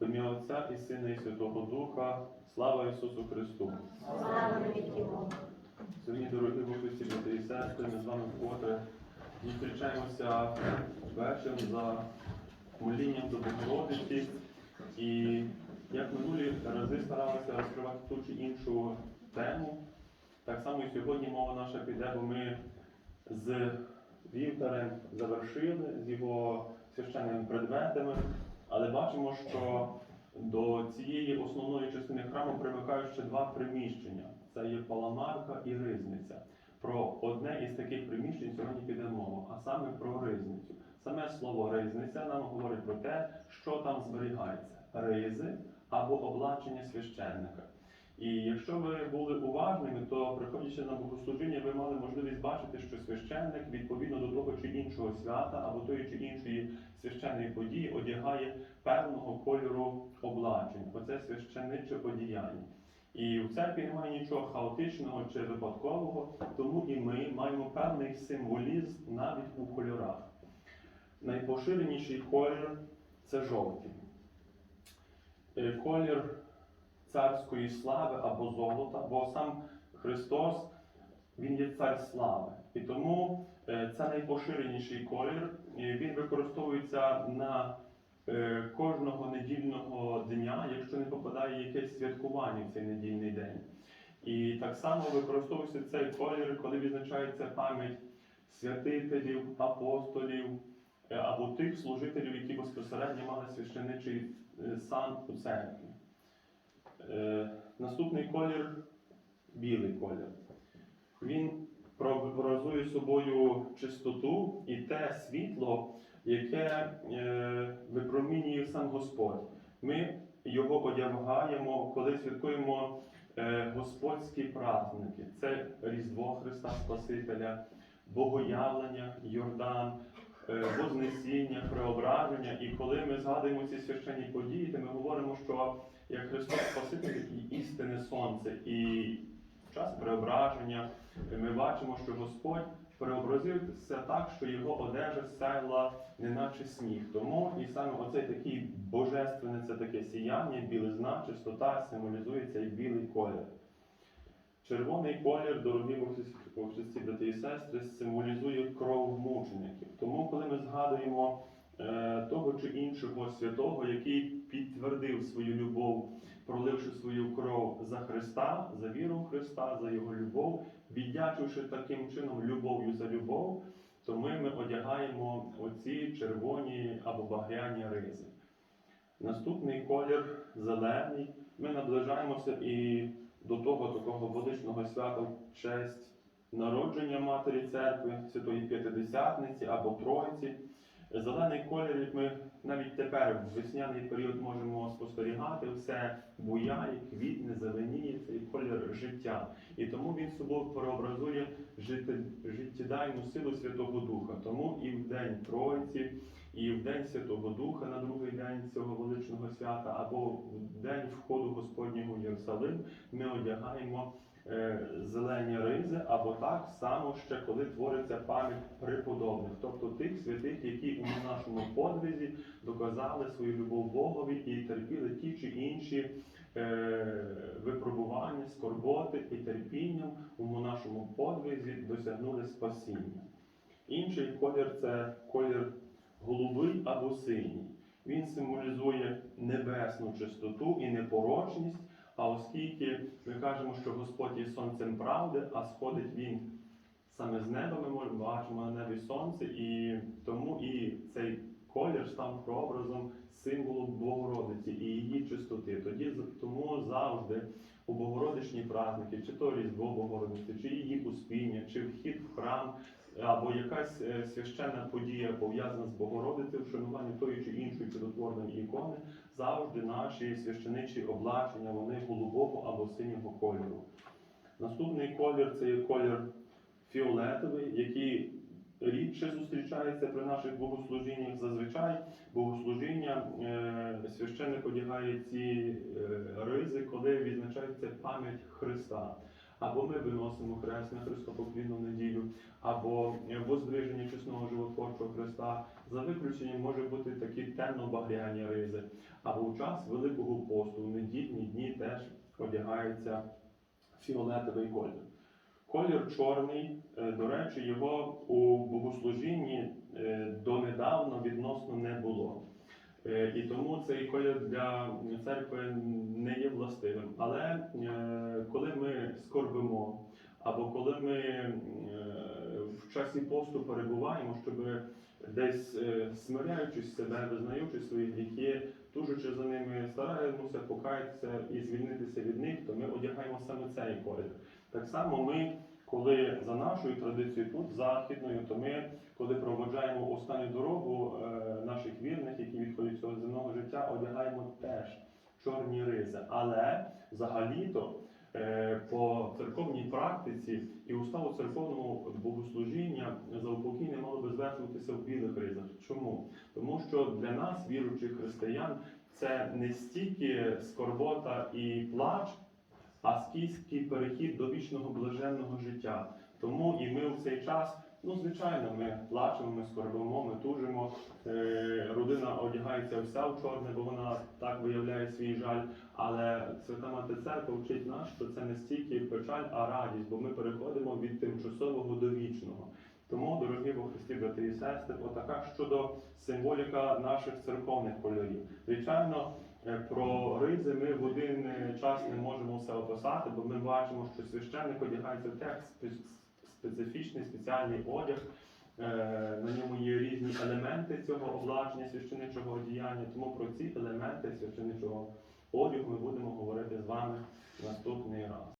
В ім'я Отця і Сина, і Святого Духа. Слава Ісусу Христу! Слава. Сьогодні, дорогі випусті, брати і сестри, ми з вами вкотре зустрічаємося вечором за молінням до Богородиці. І як минулі рази старалися розкривати ту чи іншу тему, так само і сьогодні мова наша піде, бо ми з вівтарем завершили з його священними предметами, але бачимо, що до цієї основної частини храму примикають ще два приміщення. Це є паламарка і ризниця. Про одне із таких приміщень сьогодні піде мова, а саме про ризницю. Саме слово ризниця нам говорить про те, що там зберігається: ризи або облачення священника. І якщо ви були уважними, то приходячи на богослужіння, ви мали можливість бачити, що священник відповідно до того чи іншого свята або тої чи іншої священної події одягає певного кольору облачень. Оце священиче одіяння. І в церкві немає нічого хаотичного чи випадкового, тому і ми маємо певний символізм навіть у кольорах. Найпоширеніший колір це жовтий. Е, Колір царської слави або золота, бо сам Христос Він є цар слави. І тому е, це найпоширеніший колір. І Він використовується на е, кожного недільного дня, якщо не попадає якесь святкування в цей недільний день. І так само використовується цей колір, коли відзначається пам'ять святителів, апостолів е, або тих служителів, які безпосередньо мали священичий сан у церкві. Е, Наступний колір білий колір. Він прообразує собою чистоту і те світло, яке е, випромінює сам Господь. Ми його одягаємо, коли святкуємо е, господські праздники. Це Різдво Христа Спасителя, Богоявлення, Йордан, е, Вознесіння, Преображення. І коли ми згадуємо ці священні події, то ми говоримо, що як Христос Спаситель і істинне сонце. І в час преображення ми бачимо, що Господь преобразився так, що його одежа сяяла неначе сніг. Тому і саме оцей такий божественне, це таке сіяння, білизна, чистота символізує цей білий колір. Червоний колір, дорогі у брати і сестри, символізує кров мучеників. Тому, коли ми згадуємо е, того чи іншого святого, який підтвердив свою любов, проливши свою кров за Христа, за віру Христа, за Його любов, віддячивши таким чином любов'ю за любов, то ми, ми одягаємо оці червоні або багряні ризи. Наступний колір зелений. Ми наближаємося і до того такого величного свята в честь народження Матері Церкви, Святої П'ятидесятниці або Троїці. Зелений колір, як ми навіть тепер в весняний період можемо спостерігати, все буяє, квітне, зеленіє, цей колір життя. І тому він собою прообразує життєдайну силу Святого Духа. Тому і в день Троїці, і в день Святого Духа на другий день цього величного свята, або в день входу Господнього в Єрусалим, ми одягаємо зелені ризи, або так само ще коли твориться пам'ять преподобних, тобто тих святих, які у нашому подвизі доказали свою любов Богові і терпіли ті чи інші е, випробування, скорботи і терпінням у нашому подвизі досягнули спасіння. Інший колір це колір голубий або синій. Він символізує небесну чистоту і непорочність. А оскільки ми кажемо, що Господь є сонцем правди, а сходить Він саме з неба, ми бачимо на небі сонце, і тому і цей колір став прообразом символу Богородиці і її чистоти. Тоді тому завжди у Богородичні праздники, чи то Різдво Богородиці, чи її успіння, чи вхід в храм, або якась е, священна подія пов'язана з Богородицею, вшанування тої чи іншої чудотворної ікони, завжди наші священичі облачення, вони голубого або синього кольору. Наступний колір це є колір фіолетовий, який рідше зустрічається при наших богослужіннях. Зазвичай богослужіння е, священник одягає ці е, ризи, коли відзначається пам'ять Христа. Або ми виносимо хрест на Христопоклінну неділю, або воздвиження чесного животворчого Христа. За виключенням може бути такі темно-багряні ризи. Або в час Великого посту, в недільні дні теж одягається фіолетовий колір. Колір чорний, е, до речі, його у богослужінні е, донедавна відносно не було. Е, І тому цей колір для церкви не є властивим. Але е, коли ми скорбимо, або коли ми е, в часі посту перебуваємо, щоб десь смиряючись себе, визнаючи свої гріхи, тужучи за ними, стараємося покаятися і звільнитися від них, то ми одягаємо саме цей колір. Так само ми, коли за нашою традицією тут західною, то ми, коли проводжаємо останню дорогу е, наших вірних, які відходять цього земного життя, одягаємо теж чорні ризи. Але взагалі-то е, по церковній практиці і уставу церковному богослужіння заупокійне мало би звершуватися в білих ризах. Чому? Тому що для нас, віруючих християн, це не стільки скорбота і плач, а скільки перехід до вічного блаженного життя. Тому і ми в цей час, ну звичайно, ми плачемо, ми скорбимо, ми тужимо. Е, родина одягається вся в чорне, бо вона так виявляє свій жаль. Але Свята Мати Церква вчить нас, що це не стільки печаль, а радість, бо ми переходимо від тимчасового до вічного. Тому, дорогі во Христі, брати і сестри, отака щодо символіка наших церковних кольорів. Звичайно, про ризи ми в один е, час не можемо все описати, бо ми бачимо, що священник одягається в текст специфічний спеціальний одяг. Е, На ньому є різні елементи цього обладнання священичого одіяння. Тому про ці елементи священичого одягу ми будемо говорити з вами наступний раз.